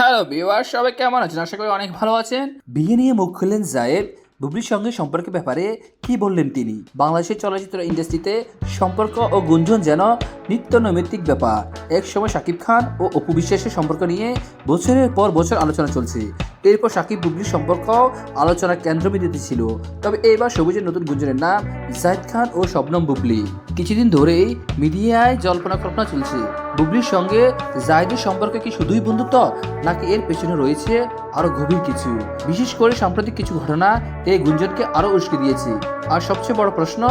Hello beware সবাই কেমন আছেন? আশা করি অনেক ভালো আছেন। বিয়ে নিয়ে মুখ খুললেন জায়েদ, বুবলির সঙ্গে সম্পর্কের ব্যাপারে কি বললেন তিনি? বাংলাদেশের চলচ্চিত্র ইন্ডাস্ট্রিতে সম্পর্ক ও গুঞ্জন যেন নিত্য নৈমিত্তিক ব্যাপার। এক সময় শাকিব খান ও অপু বিশ্বাসের সম্পর্ক নিয়ে বছরের পর বছর আলোচনা চলছে। এরপর সাকিব বুবলির সম্পর্ক আলোচনার কেন্দ্রবিন্দুতে ছিল। তবে এবার সবুজের নতুন গুঞ্জনের নাম জাহিদ খান ও শবনম বুবলি। কিছুদিন ধরেই মিডিয়ায় জল্পনা কল্পনা চলছে, বুবলির সঙ্গে জাহিদের সম্পর্কে কি শুধুই বন্ধুত্ব, নাকি এর পেছনে রয়েছে আরও গভীর কিছু? বিশেষ করে সাম্প্রতিক কিছু ঘটনা এই গুঞ্জনকে আরও উস্কে দিয়েছে। আর সবচেয়ে বড় প্রশ্ন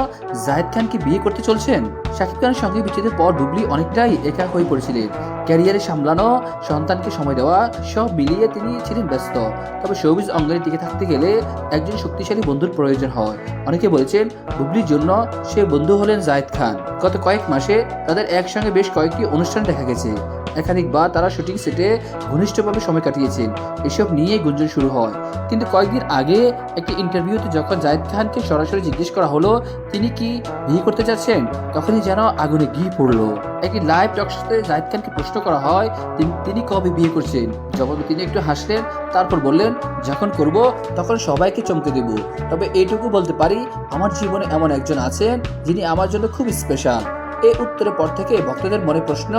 জাহিদ খান কি বিয়ে করতে চলছেন? শাকিব খানের সঙ্গে বিচ্ছেদের পর বুবলি অনেকটাই একা হয়ে পড়েছিলেন। ক্যারিয়ারে সামলানো, সন্তানকে সময় দেওয়া, সব মিলিয়ে তিনি ছিলেন ব্যস্ত। তবে শোবিজ অঙ্গনে টিকে থাকতে গেলে একজন শক্তিশালী বন্ধুর প্রয়োজন হয়। অনেকে বলেছেন, বুবলির জন্য সে বন্ধু হলেন জায়দ খান। গত কয়েক মাসে তাদের একসঙ্গে বেশ কয়েকটি অনুষ্ঠান দেখা গেছে। একাধিকবার তারা শুটিং সেটে ঘনিষ্ঠভাবে সময় কাটিয়েছেন। এসব নিয়েই গুঞ্জন শুরু হয়। কিন্তু কয়েকদিন আগে একটি ইন্টারভিউতে যখন জায়েদ খানকে সরাসরি জিজ্ঞেস করা হলো, তিনি কি বিয়ে করতে যাচ্ছেন? তখনই যেন আগুনে ঘি পড়ল। একটি লাইভ টক শোতে জায়েদ খানকে প্রশ্ন করা হয়, তিনি- কবে বিয়ে করছেন? জবাবে তিনি একটু হাসলেন, তারপর বললেন, যখন করব, তখন সবাইকে চমকে দেব। তবে এইটুকু বলতে পারি, আমার জীবনে এমন একজন আছেন, যিনি আমার জন্য খুব স্পেশাল এই উত্তরের পর থেকে ভক্তদের মনে প্রশ্ন,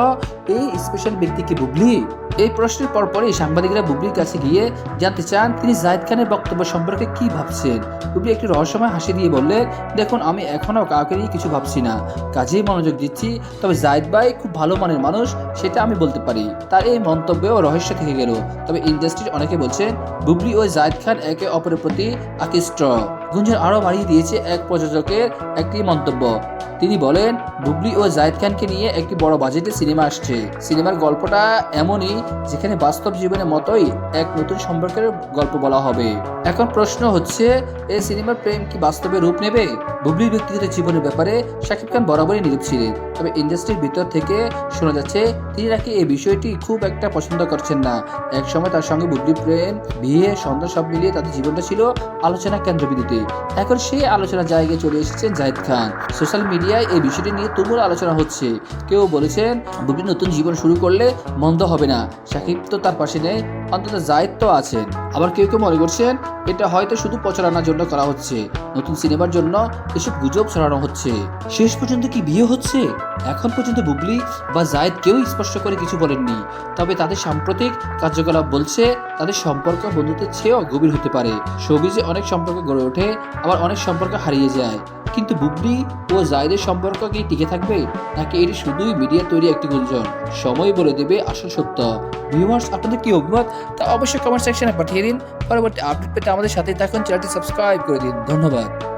এই স্পেশাল ব্যক্তি কি বুবলি? এই প্রশ্নের পর পরপরই সাংবাদিকরা বুবলির কাছে গিয়ে জানতে চান, তিনি জায়েদ খানের বক্তব্য সম্পর্কে কি ভাবছেন? বুবলি একটি রহস্যময় হাসি দিয়ে বললেন, দেখুন, আমি এখনও কাউকে নিয়ে কিছু ভাবছি না। কাজেই মনোযোগ দিচ্ছি, তবে জায়েদ ভাই খুব ভালো মানের মানুষ, সেটা আমি বলতে পারি। তার এই মন্তব্যেও রহস্য থেকে গেল। তবে ইন্ডাস্ট্রির অনেকে বলছেন, বুবলি ও জায়েদ খান একে অপরের প্রতি আকৃষ্ট। গুঞ্জন আরও বাড়িয়ে দিয়েছে এক প্রযোজকের একটি মন্তব্য। তিনি বলেন, বুবলি ও জায়েদ খানকে নিয়ে একটি বড় বাজেটের সিনেমা আসছে। সিনেমার গল্পটা এমনই যেখানে বাস্তব জীবনের মতোই এক নতুন সম্পর্কের গল্প বলা হবে। এখন প্রশ্ন হচ্ছে এই সিনেমার প্রেম কি বাস্তবে রূপ নেবে? বুবলির ব্যক্তিগত জীবনের ব্যাপারে শাকিব খান বরাবরই নীরব ছিলেন তবে ইন্ডাস্ট্রির ভিতর থেকে শোনা যাচ্ছে, তিনি নাকি এই বিষয়টি খুব একটা পছন্দ করছেন না। এক সময় তার সঙ্গে বুবলির প্রেম, বিয়ে সন্তান সব মিলিয়ে তাদের জীবনটা ছিল আলোচনা কেন্দ্রবিন্দুতে। এখন সেই আলোচনার জায়গায় চলে এসেছেন জাহিদ খান। সোশ্যাল মিডিয়ায় এই বিষয়টি নিয়ে তুমুল আলোচনা হচ্ছে। কেউ বলেছেন, বুবলি, নতুন জীবন শুরু করলে মন্দ হবে না। সাকিব তো তার পাশে নেই, অন্তত জায়েদ তো আছেন। আবার কেউ কেউ মনে করছেন এটা হয়তো শুধু প্রচারণার জন্য করা হচ্ছে। নতুন সিনেমার জন্য এসব গুজব ছড়ানো হচ্ছে। শেষ পর্যন্ত কি বিয়ে হচ্ছে? এখন পর্যন্ত বুবলি বা জায়েদ কেউ স্পষ্ট করে কিছু বলেননি। তবে তাদের সাম্প্রতিক কার্যকলাপ বলছে, তাদের সম্পর্ক বন্ধুত্বের চেয়েও গভীর হতে পারে। সবিজে অনেক সম্পর্ক গড়ে ওঠে, আবার অনেক সম্পর্ক হারিয়ে যায়। কিন্তু বুবলি ও জায়দের সম্পর্ক কি টিকে থাকবে? নাকি এটি শুধুই মিডিয়া তৈরি একটি গুঞ্জন? সময় বলে দেবে আসল সত্য। ভিউয়ার্স আপনাদের কি অভিমত? তা অবশ্যই কমেন্ট সেকশনে পাঠিয়ে দিন। পরবর্তী আপডেট পেতে আমাদের সাথে থাকুন। চ্যানেলটি সাবস্ক্রাইব করে দিন। ধন্যবাদ।